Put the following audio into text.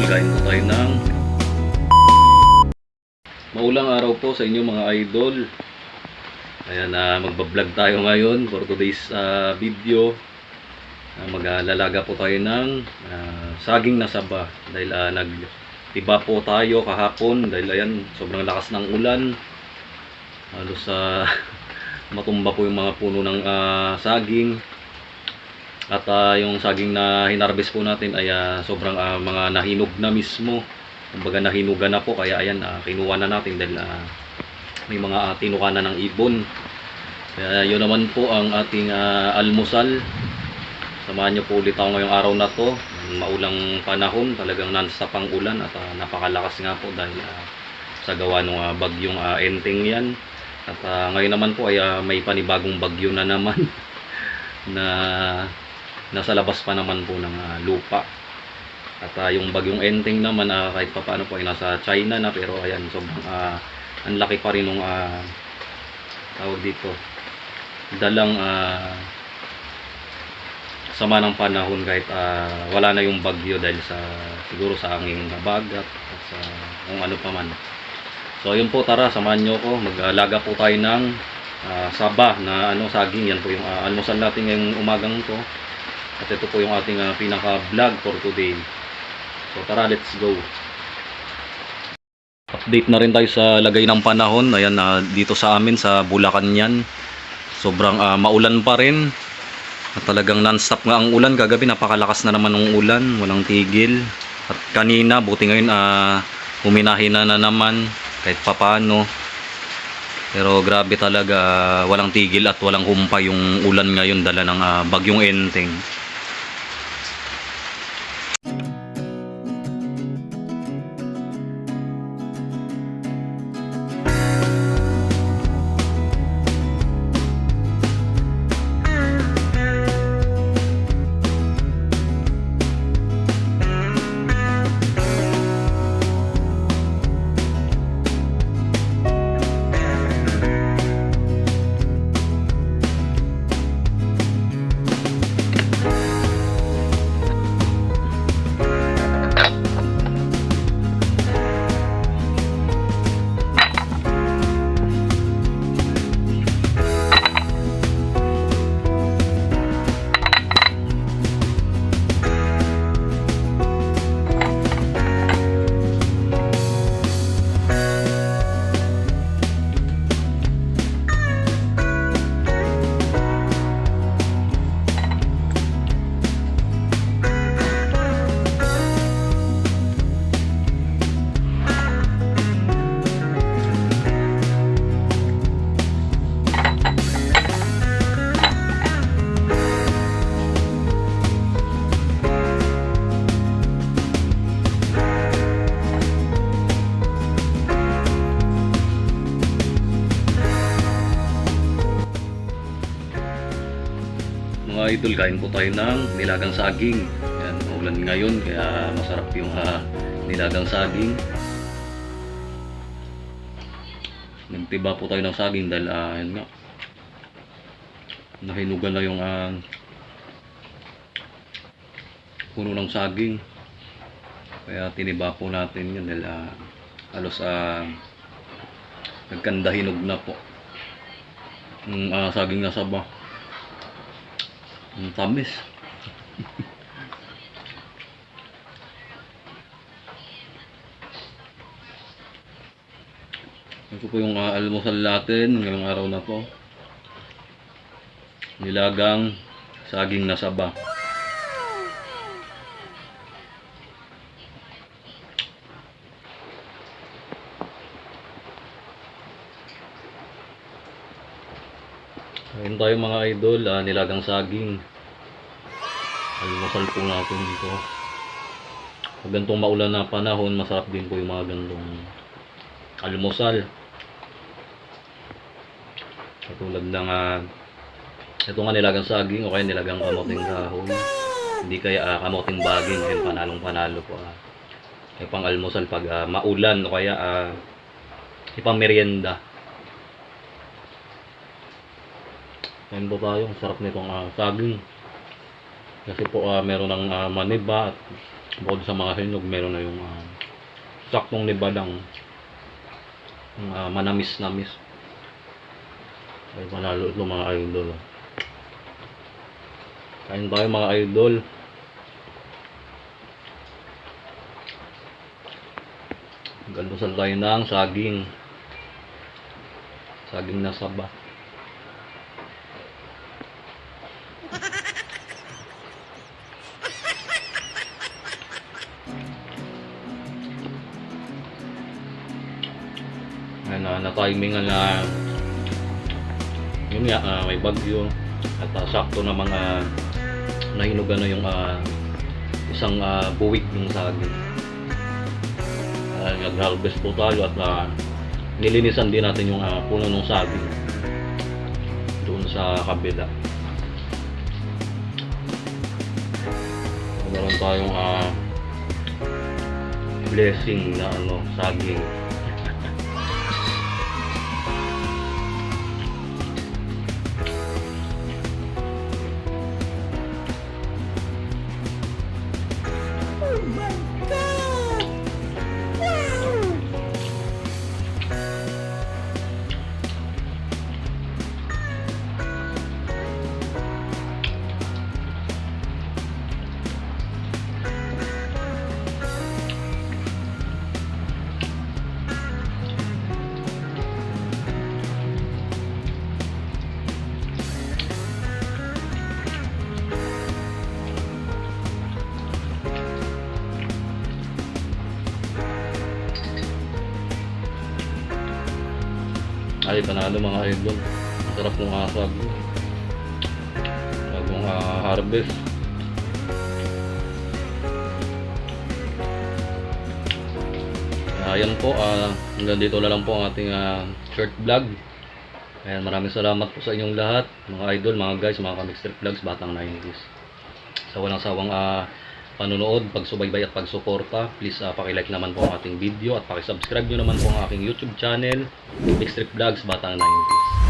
idol, po tayo ng maulang araw po sa inyo mga idol. Ayan, na magbablog tayo ngayon for today's ah, video. Uh, maglalaga po tayo ng ah, saging na saba dahil ah, nagtiba po tayo kahapon dahil ayan, sobrang lakas ng ulan. Halos sa matumba po yung mga puno ng ah, saging. At ah, yung saging na hinarbis po natin ay ah, sobrang ah, mga nahinog na mismo. Kumbaga nahinugan na po kaya ayan ah, kinuha na natin dahil ah, may mga uh, tinuka na ng ibon. Kaya yun naman po ang ating ah, almusal. Samahan niyo po ulit ako ngayong araw na to. Maulang panahon, talagang non-stop ang ulan at ah, napakalakas nga po dahil ah, sa gawa ng ah, bagyong ah, enteng yan. At ah, ngayon naman po ay ah, may panibagong bagyo na naman na nasa labas pa naman po ng ah, lupa. At ah, yung bagyong enteng naman ah, kahit pa paano po ay nasa China na pero ayan sobrang ah, ang laki pa rin nung ah, tawag dito dalang ah, sama ng panahon kahit ah, wala na yung bagyo dahil sa siguro sa anging bagat at sa kung ano pa man. So yun po tara samahan nyo ko mag-alaga po tayo ng ah, saba na ano saging yan po yung ah, almusal natin ngayong umagang to. At ito po yung ating ah, pinaka-vlog for today. So tara let's go. Update na rin tayo sa lagay ng panahon. Ayan na dito sa amin sa Bulacan yan. Sobrang ah, maulan pa rin. At talagang non-stop nga ang ulan. Kagabi napakalakas na naman ng ulan. Walang tigil. At kanina, buti ngayon ah, huminahina na naman kahit papano. Pero grabe talaga, walang tigil at walang humpay yung ulan ngayon dala ng ah, bagyong enteng. Mga idol, kain po tayo ng nilagang saging. Yan, maulan ngayon, kaya masarap yung ah, nilagang saging. Nagtiba po tayo ng saging dahil, ah, yun nga, nahinugan na yung ah, puno ng saging. Kaya tiniba po natin yun dahil ah, halos ah, nagkandahinog na po. Yung ah, saging na saba. Ang tamis. Ito po yung uh, almusal natin ngayong araw na to. Nilagang saging na saba. Ayun tayo mga idol, ah, nilagang saging. Almusal po natin ito. Pag gantong maulan na panahon, masarap din po yung mga gantong almusal. Katulad ng uh, ito nga nilagang saging o kaya nilagang kamoting kahoy. Hindi kaya ah, kamoting baging, ayun panalong panalo po. ah. Kaya pang almusal pag ah, maulan o kaya uh, ipang merienda. Ayun po tayo, sarap nitong ah, saging. Kasi po ah, meron ng ah, maniba at bukod sa mga hinog, meron na yung ah, saktong niba lang. Yung, ah, manamis-namis. Ay, panalo ito mga idol. Kain tayo mga idol. Galusan tayo ng saging. Saging na saba. Na, na-timingan na yun nga, ah, may bagyo at ah, sakto na mga nahinugan na yung ah, isang ah, buwig ng saging. Uh, nag-harvest po tayo at ah, nilinisan din natin yung ah, puno ng saging doon sa kabila. Meron tayong ah, blessing na ano, saging. Ay, panalo mga idol. Masarap ng asag. Bagong ah, harvest. Ayan po, ah, hanggang dito na lang po ang ating ah, short vlog. Ayan, maraming salamat po sa inyong lahat, mga idol, mga guys, mga kamixter vlogs, batang 90s. Sa walang sawang ah, panonood, pagsubaybay at pagsuporta, please ah, pakilike naman po ang ating video at pakisubscribe nyo naman po ang aking YouTube channel, Mixtrip Vlogs, Batang 90s.